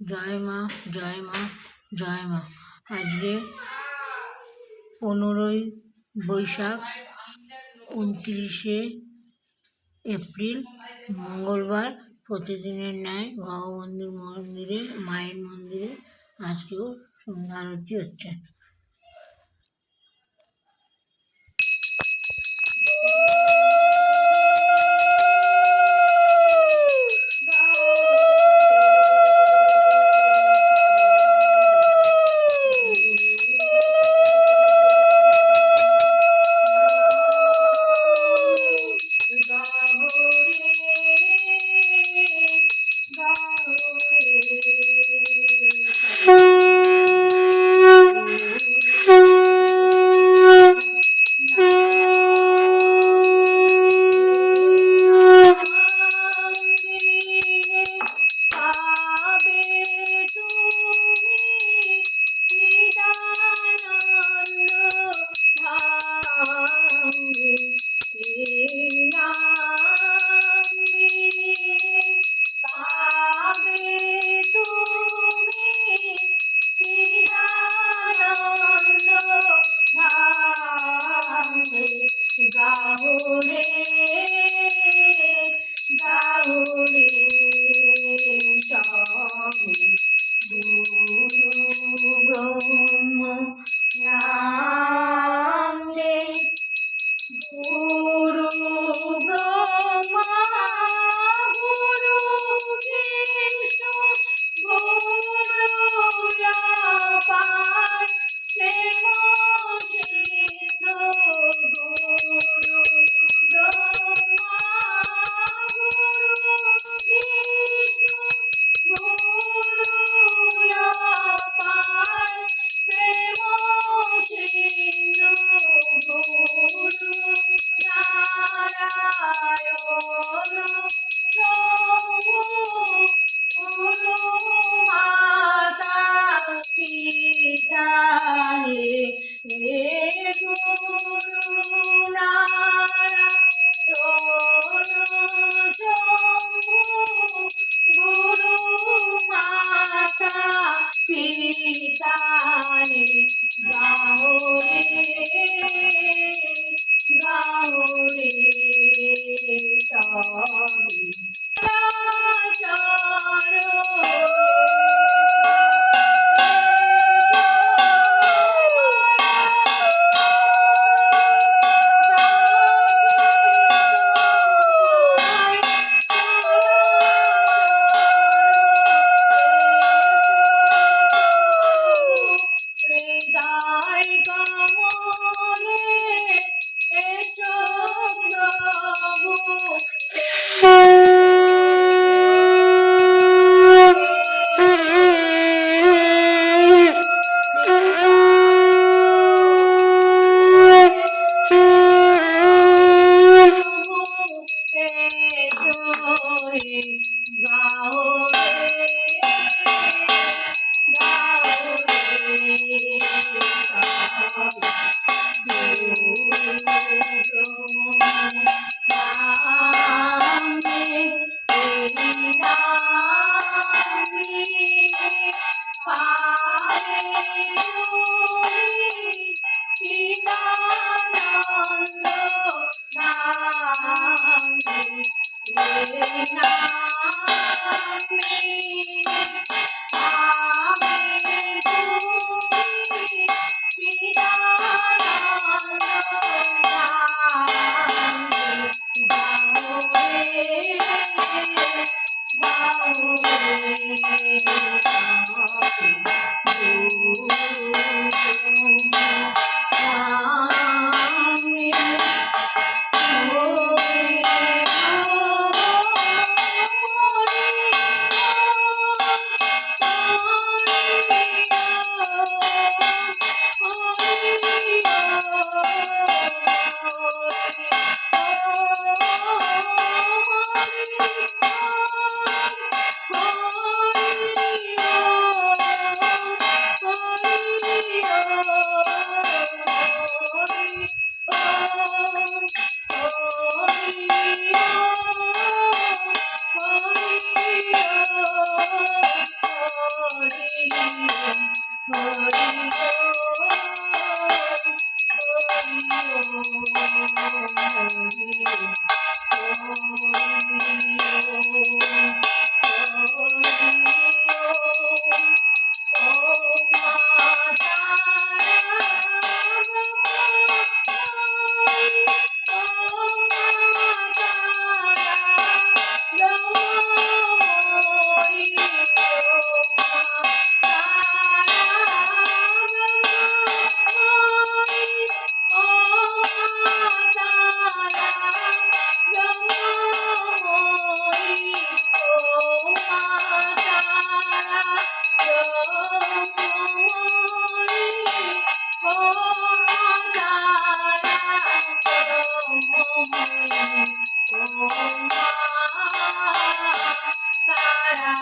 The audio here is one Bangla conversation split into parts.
জয় মা জয় মা জয় মা। আজকে পনেরোই বৈশাখ, উনত্রিশে এপ্রিল, মঙ্গলবার, প্রতিদিনের ন্যায় ভগবন্ধুর মন্দিরে, মায়ের মন্দিরে আজকেও সন্ধ্যা আরতি হচ্ছে। দাও রে দাও 我一生。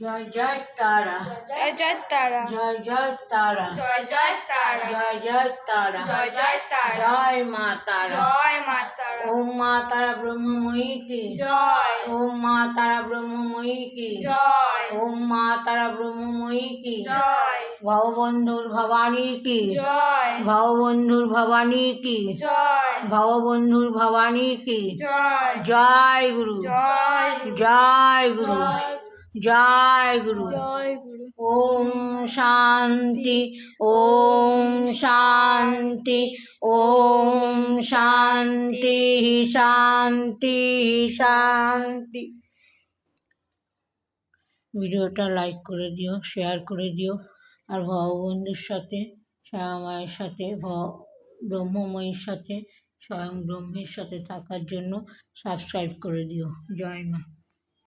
জয় জয় তারা। জয় জয় তারা। জয় জয় তারা। জয় জয় তারা। জয় জয় তারা। জয় জয় তারা। জয় মা তারা। জয় মা তারা। ওম মা তারা ব্রহ্মময়ী কি? জয়। ওম মা তারা ব্রহ্মময়ী কি? জয়। ওম মা তারা ব্রহ্মময়ী কি? জয়। ভববন্ধুর ভবানী কি? জয়। ভববন্ধুর ভবানী কি? জয়। ভববন্ধুর ভবানী কি? জয়। জয় গুরু। জয়। জয় গুরু। জয় গুরু। জয় গুরু। ওম শান্তি ওম শান্তি ওম শান্তি শান্তি শান্তি। ভিডিওটা লাইক করে দিও শেয়ার করে দিও আর ভগবন্ধুর সাথে শ্যামামায়ের সাথে ব্রহ্মময়ীর সাথে স্বয়ং ব্রহ্মের সাথে থাকার জন্য সাবস্ক্রাইব করে দিও। জয় মা।